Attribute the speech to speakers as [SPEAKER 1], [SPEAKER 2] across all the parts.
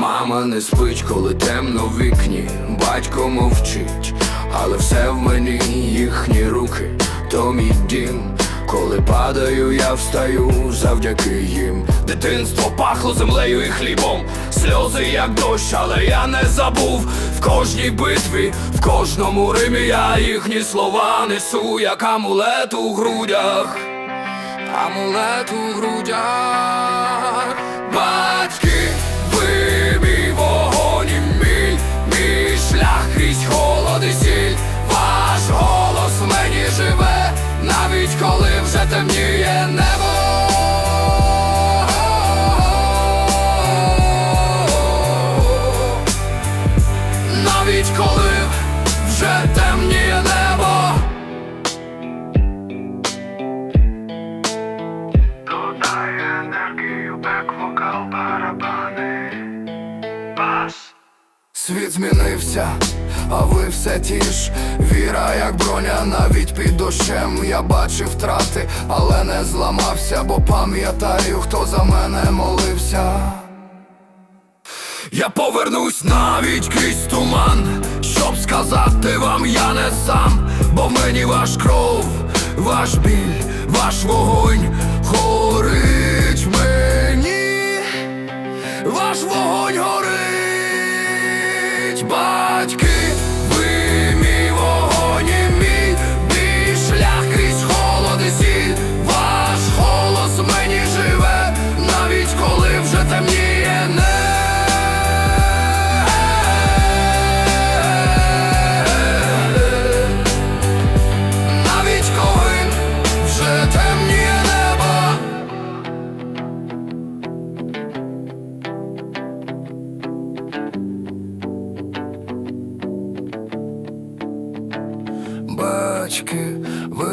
[SPEAKER 1] Мама не спить, коли темно в вікні, батько мовчить, але все в мені їхні руки, то мій дім. Коли падаю, я встаю завдяки їм. Дитинство пахло землею і хлібом, сльози як дощ, але я не забув. В кожній битві, в кожному римі я їхні слова несу, як амулет у грудях. Амулет у грудях шлях крізь холод і сіль. Ваш голос в мені живе Навіть коли вже темніє небо Світ змінився, а ви все ті ж. Віра, як броня, навіть під дощем. Я бачив втрати, але не зламався, бо пам'ятаю, хто за мене молився. Я повернусь навіть крізь туман, щоб сказати вам, я не сам, бо в мені ваш кров, ваш біль, ваш вогонь батьки, Батьки, ви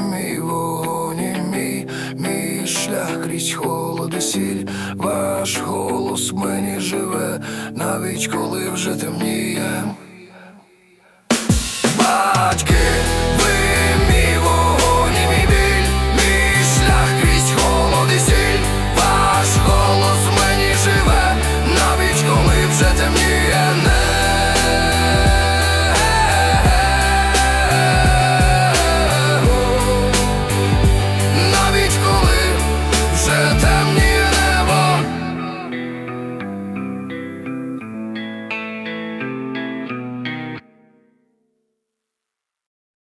[SPEAKER 1] мій вогонь мій, мій шлях крізь холод і сіль, ваш голос мені живе, навіть коли вже темніє. Батьки,